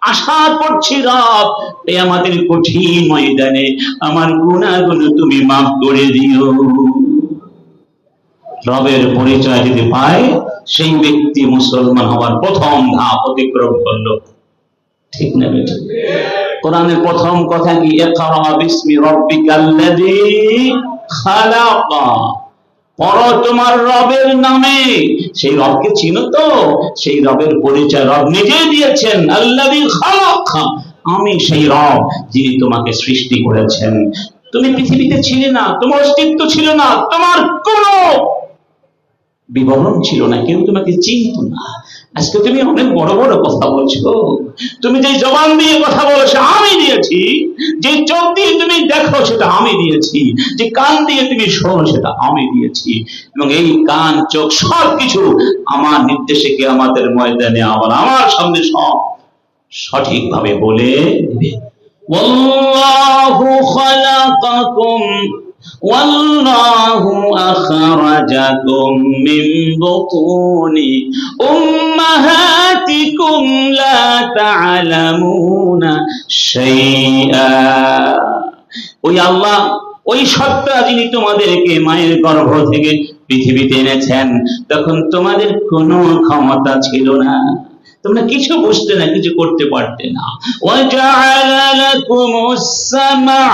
আশা করছি রব এই আমাদের কঠিন ময়দানে। আমার গুণাগুলো তুমি মাফ করে দিও। রবের পরিচয় যদি পায়, সেই ব্যক্তি মুসলমান হওয়ার প্রথম ধাপ অতিক্রম করল। ঠিক না বেটা? কোরআনের প্রথম কথা কি? বিসমি রাব্বিকাল্লাযী খালাকা। পড়ো তোমার রবের নামে। সেই রবকে চিনো তো? সেই রবের পরিচয় রব নিজে দিয়েছেন। আল্লাহ আমি সেই রব যিনি তোমাকে সৃষ্টি করেছেন। তুমি পৃথিবীতে ছিলে না, তোমার অস্তিত্ব ছিল না, তোমার কোনো বিবরণ ছিল না কেউ তোমাকে চিনত না আজকে তুমি অনেক বড় বড় কথা বলছো তুমি যে জবান দিয়ে কথা বলো সে আমি দিয়েছি যে চোখ দিয়ে তুমি দেখো সেটা আমি দিয়েছি যে কান দিয়ে তুমি শোনো সেটা আমি দিয়েছি এবং এই কান চোখ সব কিছু আমার নির্দেশে কে আমাদের ময়দানে আবার আমার সামনে সব সঠিকভাবে বলে দিবে والله خلقكم والله أخرجكم من بطون أمهاتكم لا تعلمون شيئا ওই আল্লাহ ওই সত্তা যিনি তোমাদেরকে মায়ের গর্ভ থেকে পৃথিবীতে এনেছেন তখন তোমাদের কোনো ক্ষমতা ছিল না তোমরা কিছু বুঝতে না কিছু করতে পারতে না وَجَعَلَ لَكُمُ السَّمْعَ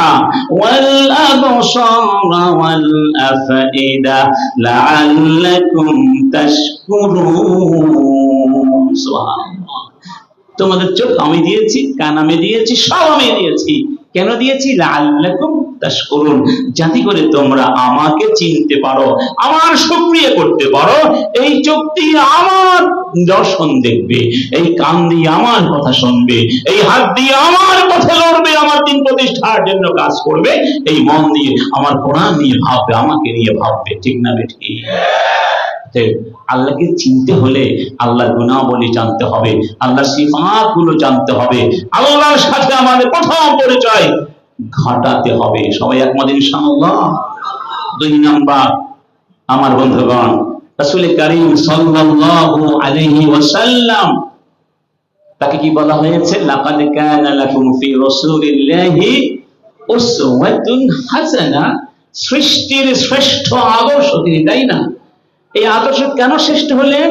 وَالْأَبْصَارَ وَالْأَفْئِدَةَ لَعَلَّكُمْ تَشْكُرُونَ সুবহানাল্লাহ তোমাদের চোখ আমি দিয়েছি কান আমি দিয়েছি সব আমি দিয়েছি কেন দিয়েছি? লাল্লাকুম যাতে করে তোমরা আমাকে চিনতে পারো, আমার শুকরিয়া করতে পারো। এই চোখ দিয়ে আমার দর্শন দেখবে, এই কান দিয়ে আমার কথা শুনবে, এই হাত দিয়ে আমার কথা লড়বে, আমার দিন প্রতিষ্ঠার জন্য কাজ করবে, এই মন দিয়ে, আমার কোরআন নিয়ে ভাববে, আমাকে নিয়ে ভাববে। ঠিক না বেঠি অতএব আল্লাহকে চিনতে হলে আল্লাহ গুণাবলী জানতে হবে আল্লাহ সিফাতগুলো জানতে হবে। আল্লাহর সাথে আমাদের প্রথম পরিচয় ঘটাতে হবে। সবাই একমত ইনশাআল্লাহ? দুই নাম্বার, আমার বন্ধুগণ, রাসূল করিম সাল্লাল্লাহু আলাইহি ওয়াসাল্লাম, তাকে কি বলা হয়েছে? লাকাদ কানা লাকুম ফি রাসূলিল্লাহি উসওয়াতুন হাসানা, সৃষ্টির শ্রেষ্ঠ আদর্শ তিনি তাই না এই আদর্শ কেন শ্রেষ্ঠ হলেন?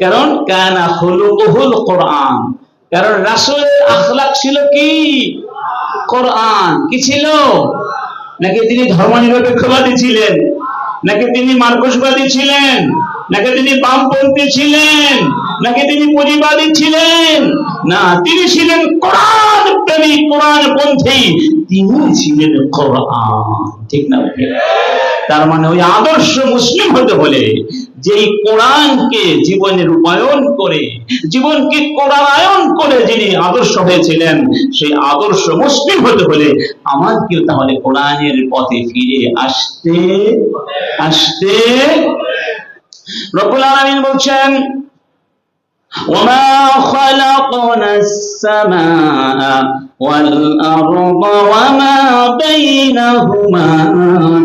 কারণ কানা খুলুকুহুল কোরআন। কারণ রাসূলের আখলাক ছিল কি? কোরআন। কি ছিল? নাকি তিনি ধর্মনিরপেক্ষবাদী ছিলেন? নাকি তিনি মার্কসবাদী ছিলেন? নাকি তিনি বামপন্থী ছিলেন? নাকি তিনি পুঁজিবাদী ছিলেন? না, তিনি ছিলেন কোরআন প্রেমী কোরআন পন্থী তিনি ছিলেন কোরআন। ঠিক না? তার মানে ওই আদর্শ মুসলিম হতে হলে যেই কোরআনকে জীবনে রূপায়ণ করে, জীবনকে কোরআনায়ন করে যিনি আদর্শ হয়েছিলেন, সেই আদর্শ মুসলিম হতে হলে কেউ তাহলে কোরআনের পথে ফিরে আসতে আসতে রকুল আলমিন বলছেন وما خلقنا السماء والأرض وما بينهما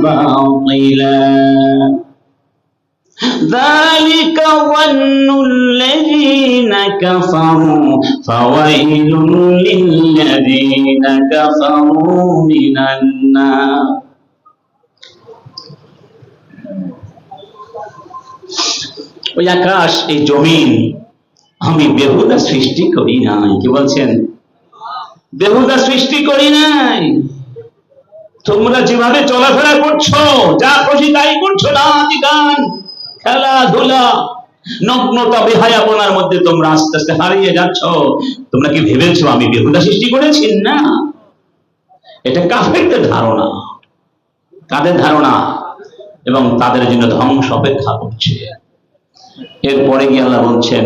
باطلا ذلك ظن الذين كفروا فويل للذين كفروا من النار ওই আকাশ এই জমিন আমি বেহুদা সৃষ্টি করি নাই। কি বলছেন? বেহুদা সৃষ্টি করি নাই। তোমরা যেভাবে চলাফেরা করছ, যা খুশি তাই করছ নাচ গান খেলাধুলা, নগ্নতা বেহায়াপনার মধ্যে তোমরা আস্তে আস্তে হারিয়ে যাচ্ছ। তোমরা কি ভেবেছো আমি বেহুদা সৃষ্টি করেছি? না। এটা কাফেরদের ধারণা। কাদের ধারণা? এবং তাদের জন্য ধ্বংস অপেক্ষা করছে। এরপরে গিয়ে আল্লাহ বলছেন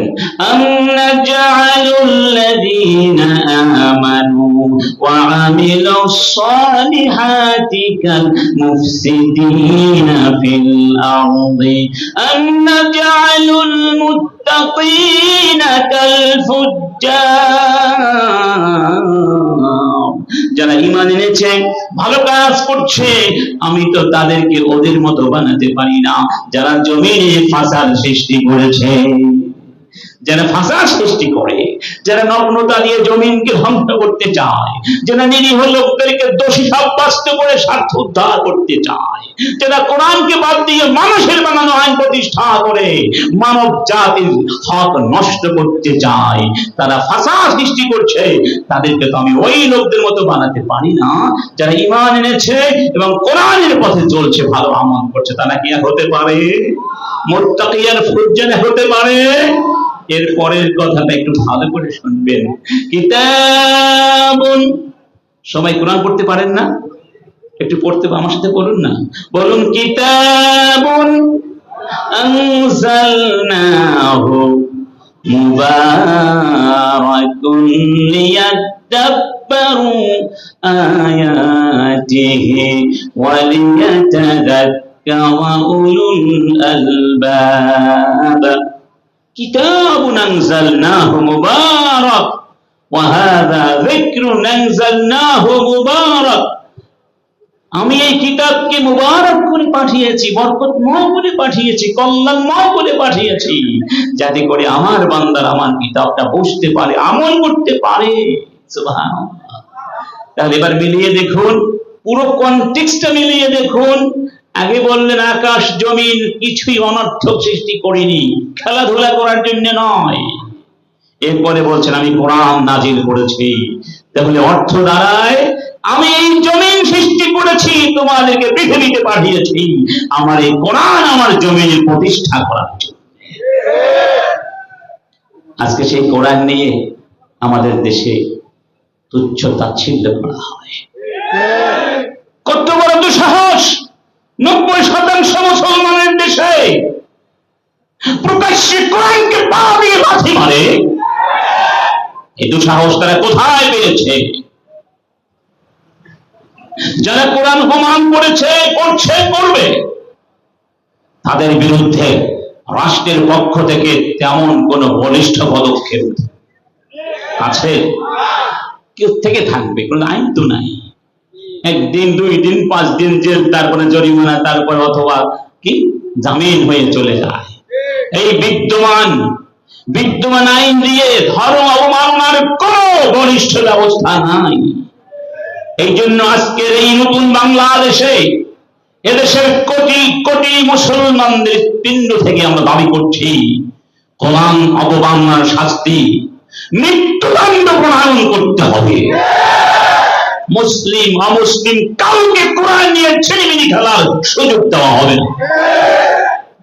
মুত্তাকিনা কাল ফুজ্জার। যারা ইমান এনেছে, ভালো কাজ করছে, আমি তো তাদেরকে ওদের মতো বানাতে পারি না। যারা জমিনে ফাঁসার সৃষ্টি করেছে। যারা ফাসাদ সৃষ্টি করে যারা নগ্নতা দিয়ে জমিনকে ধ্বংস করতে চায় যারা নিরীহ লোকদেরকে দোষী সাব্যস্ত করে স্বার্থ উদ্ধার করতে চায় যারা কোরআনকে বাদ দিয়ে মানুষের বানানো আইন প্রতিষ্ঠা করে, মানব জাতির হক নষ্ট করতে চায়। তারা ফাসাদ সৃষ্টি করছে, তাদেরকে তো আমি ওই লোকদের মতো বানাতে পারি না। যারা ইমান এনেছে এবং কোরআনের পথে চলছে, ভালো আমল করছে তারা কি হতে পারে? মোত্তাকিয়ার ফুজ্জানে হতে পারে? এর পরের কথাটা একটু ভালো করে শুনবেন। কিতাবুন। সবাই কোরআন পড়তে পারেন না? একটু পড়তে আমার সাথে পড়ুন না? বলুন, কিতাবুন আনজালনাহু মুবারাকুন লিয়াদাব্বারু আয়াতিহি ওয়া লিয়াতাযাক্কারা উলুল আলবাব। كتاب أنزلناه مبارك وهذا ذكر أنزلناه مبارك আমি এই কিতাবকে মুবারক করে পাঠিয়েছি বরকতময় করে পাঠিয়েছি কল্যাণময় করে পাঠিয়েছি যাতে করে আমার বান্দার আমার কিতাবটা বুঝতে পারে আমল করতে পারে সুবহানাল্লাহ তাহলে এবার মিলিয়ে দেখুন পুরো কনটেক্সটটা মিলিয়ে দেখুন আগে বললেন, আকাশ, জমিন কিছুই অনর্থক সৃষ্টি করিনি। খেলাধুলা করার জন্য নয়। এরপরে বলছেন, আমি কোরআন নাজিল করেছি। তাহলে অর্থ দাঁড়ায় আমি এই জমিন সৃষ্টি করেছি, তোমাদেরকে পৃথিবীতে পাঠিয়েছি। আমার এই কোরআন আমার জমিনের প্রতিষ্ঠা করার জন্য। আজকে সেই কোরআন নিয়ে আমাদের দেশে তুচ্ছ তাচ্ছিল্য করা হয়। কত বড় দুঃসাহস! নব্বই শতাংশ মুসলমানের দেশে প্রকাশ্যে কোরআনকে পা দিয়ে লাথি মারে। এই দুঃসাহস তারা কোথায় পেয়েছে? যারা কোরআন প্রমাণ করেছে, করছে, করবে, তাদের বিরুদ্ধে রাষ্ট্রের পক্ষ থেকে তেমন কোন বলিষ্ঠ পদক্ষেপ আছে। কেউ থেকে থাকবে, কোন আইন তো নাই। একদিন দুই দিন পাঁচ দিন জেল, তারপরে জরিমানা, তারপরে অথবা কি? জামিন হয়ে চলে যায়। এই বিদ্যমান বিদ্যমান আইন দিয়ে ধর্ম অবমাননার কোন বলিষ্ঠ ব্যবস্থা নাই। এই জন্য আজকের এই নতুন বাংলাদেশে এদেশের কোটি কোটি মুসলমানদের পিণ্ড থেকে আমরা দাবি করছি, কোরআন অবমাননার শাস্তি মৃত্যুদণ্ড প্রণয়ন করতে হবে। মুসলিম, অমুসলিম কাউকে কোরআন নিয়ে ছেলেমিনি খেলার সুযোগ দেওয়া হবে না।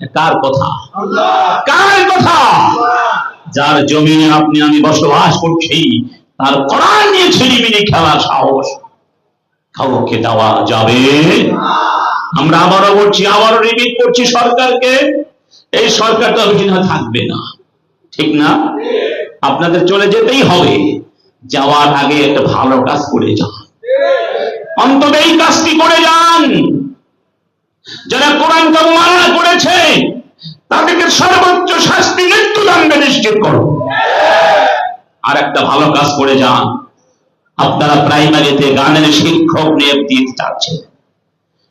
কার কথা? কার কথা? যার জমিনে আপনি, আমি বসবাস করছি, তার কোরআন নিয়ে ছেলেমিনি খেলার সাহস। কাউকে দেওয়া যাবে? আমরা আবারও বলছি, আবারও রিপিট করছি সরকারকে, এই সরকার তো আর থাকবে না। ঠিক না? আপনাদের চলে যেতেই হবে। যাওয়ার আগে একটা ভালো কাজ করে যান। অন্তত এই কাজটি করে যান। যারা কোরআনকে করেছে, তাদেরকে সর্বোচ্চ শাস্তি, মৃত্যুদণ্ডে নিশ্চিত করো। আর একটা ভালো কাজ করে যান। আপনারা প্রাইমারিতে গানের শিক্ষক নিয়োগ দিতে চাচ্ছেন।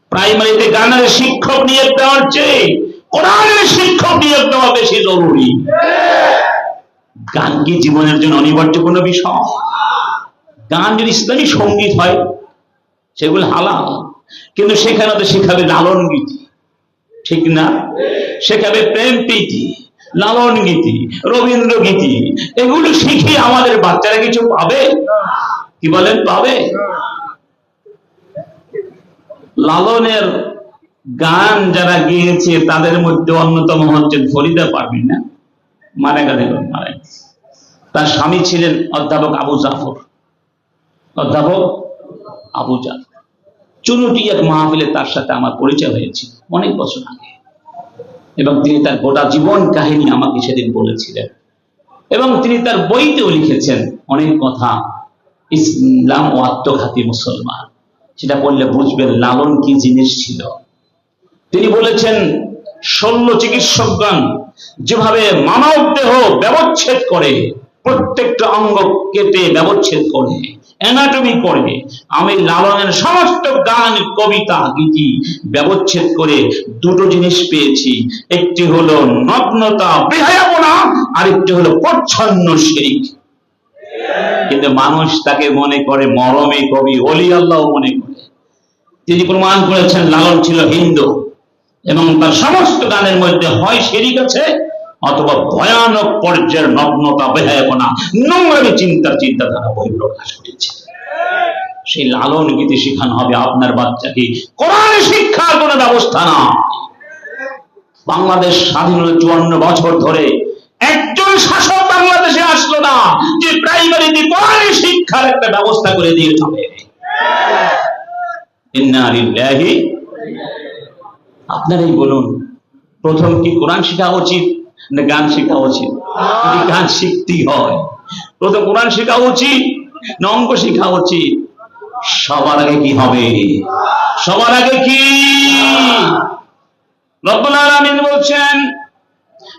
প্রাইমারিতে গানের শিক্ষক নিয়োগ দেওয়ার কোরআনের শিক্ষক নিয়োগ দেওয়া বেশি জরুরি। গান কি জীবনের জন্য অনিবার্য কোনো বিষয়? গান যদি ইসলামী সংগীত হয় সেগুলো হালাল। কিন্তু সেখানে তো শেখাবে লালন গীতি। ঠিক না? শেখাবে প্রেম প্রীতি, লালন গীতি, রবীন্দ্র গীতি। এগুলো শিখে আমাদের বাচ্চারা কিছু পাবে? কি বলেন, পাবে? লালনের গান যারা গিয়েছে, তাদের মধ্যে অন্যতম হচ্ছেন ফরিদা পারবেন না? মারা গেলেন, মারা। তার স্বামী ছিলেন অধ্যাপক আবু জাফর। অধ্যাপক আবু জাফর চুনুটি এক মাহফিলে তার সাথে আমার পরিচয় হয়েছিল অনেক বছর আগে। এবং তিনি তার গোটা জীবন কাহিনী আমাকে সেদিন বলেছিলেন। এবং তিনি তার বইতেও লিখেছেন অনেক কথা, ইসলাম ও আত্মঘাতী মুসলমান। সেটা পড়লে বুঝবেন লালন কি জিনিস ছিল। তিনি বলেছেন শল্য চিকিৎসকগণ যেভাবে মানব দেহ ব্যবচ্ছেদ করে প্রত্যেকটা অঙ্গ কেটে ব্যবচ্ছেদ করে অ্যানাটমি করে। আমি লালনের সমস্ত গান, কবিতা, গীতি ব্যবচ্ছেদ করে দুটো জিনিস পেয়েছি। একটি হলো নগ্নতা, বেহায়াপনা, আরেকটি হলো প্রচ্ছন্ন কিন্তু মানুষ তাকে মনে করে মরমে কবি, অলি আল্লাহ মনে করে। তিনি প্রমাণ করেছেন, লালন ছিল হিন্দু, এবং তার সমস্ত গানের মধ্যে হয় শিরিক আছে অথবা ভয়ানক পর্যায়ের নগ্নতা, বেহায়াপনা, নোংরামি চিন্তার চিন্তাধারা বই প্রকাশ করেছে সেই লালন গীতি শেখানো হবে আপনার বাচ্চাকে। কোরআন শিক্ষার কোনো ব্যবস্থা না বাংলাদেশ স্বাধীন চুয়ান্ন বছর ধরে। একজন শাসক বাংলাদেশে আসলো না, যে প্রাইমারিতে কোরআন শিক্ষার একটা ব্যবস্থা করে দিয়ে যাবে। আপনারাই বলুন, প্রথম কি কোরআন শেখা উচিত? গান শেখা উচিত যদি গান শিখতেই হয় প্রথম কোরআন শেখা উচিত না অঙ্ক শেখা উচিত সবার আগে কি হবে সবার আগে কি রব্বুল আলামিন বলছেন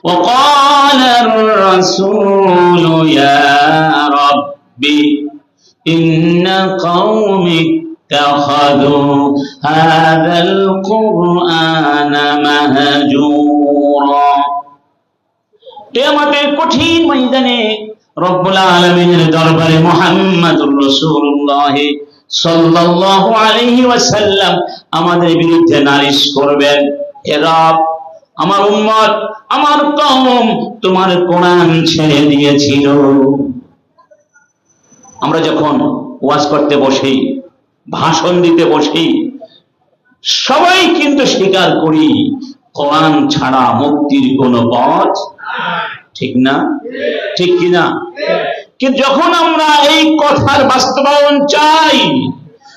وقال الرسول يا ربي إن قومي اتخذوا هذا القرآن مهجورا কেয়ামতের কঠিন ময়দানে রব্বুল আলামিনের দরবারে মুহাম্মাদুর রাসূলুল্লাহ সাল্লাল্লাহু আলাইহি ওয়াসাল্লাম আমাদের বিরুদ্ধে নালিশ করবেন। হে রব, আমার উম্মত, আমার কওম তোমার কোরআন ছেড়ে দিয়েছিল। আমরা যখন ওয়াজ করতে বসি, ভাষণ দিতে বসি, সবাই কিন্তু স্বীকার করি, কোরআন ছাড়া মুক্তির কোনো পথ ঠিক না? ঠিক কিনা? যখন আমরা এই কথার বাস্তবায়ন চাই,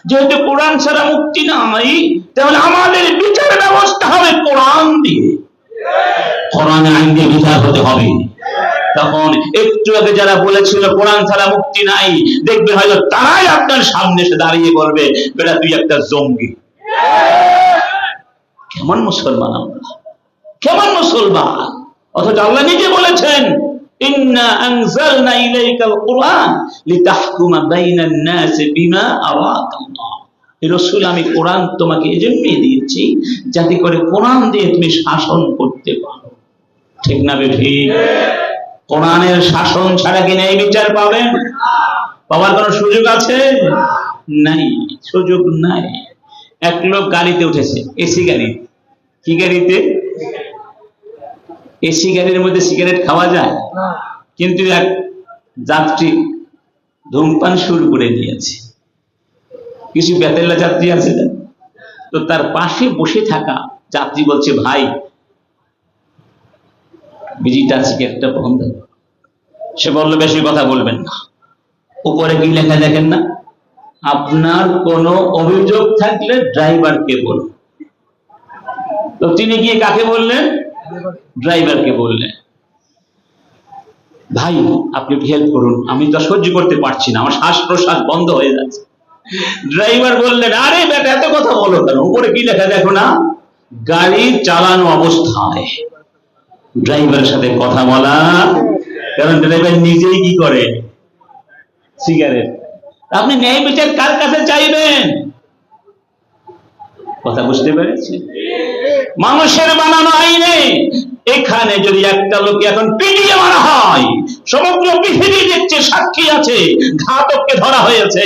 যেহেতু কোরআন ছাড়া মুক্তি নাই, তাহলে আমাদের বিচার ব্যবস্থা হবে কোরআন দিয়ে। কোরআনে আইন দিয়ে বিচার হতে হবে। তখন একটু আগে যারা বলেছিল কোরআন ছাড়া মুক্তি নাই, দেখবে হয়তো তারাই আপনার সামনে এসে দাঁড়িয়ে বলবে, বেটা, তুই একটা জঙ্গি। কেমন মুসলমান আমরা? কেমন মুসলমান? অথচ আল্লাহ নিজে বলেছেন ইন্না আনজালনা ইলাইকাল কুরআন লিতাহকুমা বাইনান নাস বিমা আরাকাল্লাহ হে রাসূল আমি কোরআন তোমাকে এজন্যই দিয়েছি যাতে করে কোরআন দিয়ে তুমি শাসন করতে পারো। ঠিক না বেঠি কোরআনের শাসন ছাড়া কি ন্যায় বিচার পাবেন? পাওয়ার কোনো সুযোগ আছে? নাই সুযোগ নাই। এক লোক গাড়িতে উঠেছে এসি গাড়ি কি গাড়িতে? এসি গাড়ির মধ্যে সিগারেট খাওয়া যায়? কিন্তু এক যাত্রী ধূমপান শুরু করে দিয়েছে। কিছু বেতেলা যাত্রী আছে তো তার পাশে বসে থাকা যাত্রী বলছে ভাই বিজিটা সিগারেটটা বন্ধ করো।" সে বলল বেশি কথা বলবেন না। উপরে কি লেখা দেখেন না? আপনার কোনো অভিযোগ থাকলে ড্রাইভারকে বলুন। তো তিনি গিয়ে কাকে বললেন? ড্রাইভারকে বললেন, ভাই, আপনি একটু হেল্প করুন। আমি তো সহ্য করতে পারছি না, আমার শ্বাস প্রশ্বাস বন্ধ হয়ে যাচ্ছে। ড্রাইভার বললেন, আরে বেটা, এত কথা বলো কেন? উপরে কি লেখা দেখো না? গাড়ি চালানো অবস্থায়। ড্রাইভারের সাথে কথা বলা, কারণ ড্রাইভার নিজেই কি করে? সিগারেট। আপনি ন্যায় বিচার কার কাছে চাইবেন? কথা বুঝতে পেরেছেন মানুষের বানানো আইনে, এখানে যদি একটা লোক এখন পিটিয়ে মারা হয়, সমগ্র পৃথিবী দেখছে, সাক্ষী আছে, ঘাতককে ধরা হয়েছে,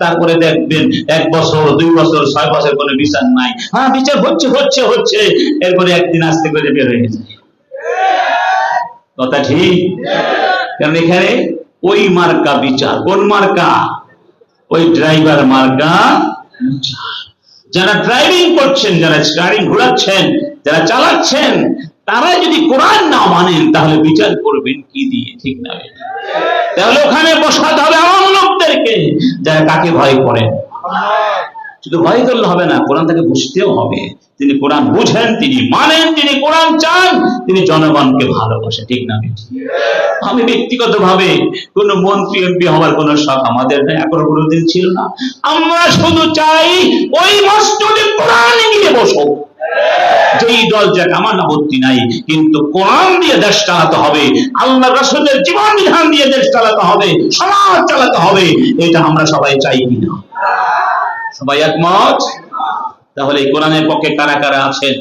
তারপরে দেখবেন এক বছর, দুই বছর, ছয় বছর কোনো বিচার নাই। হ্যাঁ বিচার হচ্ছে হচ্ছে হচ্ছে, এরপরে একদিন আস্তে করে বের হয়ে যায় কথা ঠিক? কারণ এখানে ওই মার্কা বিচার, কোন মার্কা? ওই ড্রাইভার মার্কা? বিচার। যারা ড্রাইভিং করছেন, যারা গাড়ি ঘোরাচ্ছেন, যারা চালাচ্ছেন তারা যদি কোরআন না মানেন, তাহলে বিচার করবেন কি দিয়ে? ঠিক না তাহলে ওখানে বসাতে হবে এমন লোকদেরকে যারা কাকে ভয় করেন। শুধু ভয় করলে হবে না, কোরআন তাকে বুঝতেও হবে, তিনি কোরআন বুঝেন, তিনি মানেন, তিনি কোরআন চান, তিনি জনগণকে ভালোবাসে, ঠিক না? আমি ব্যক্তিগতভাবে কোন মন্ত্রী, এমপি হওয়ার কোন শখ আমাদের এখনও কোনোদিন ছিল না। আমরা শুধু চাই, ওই মসজিদে কোরআন নিয়ে বসো। যেই দল যাক, আমার আপত্তি নাই, কিন্তু কোরআন দিয়ে দেশ চালাতে হবে, আল্লাহ রাসূলের জীবন বিধান দিয়ে দেশ চালাতে হবে, সমাজ চালাতে হবে, এটা আমরা সবাই চাই কিনা? সবাই একমত? তাহলে কোরআনের পক্ষে কারা কারা আছেন?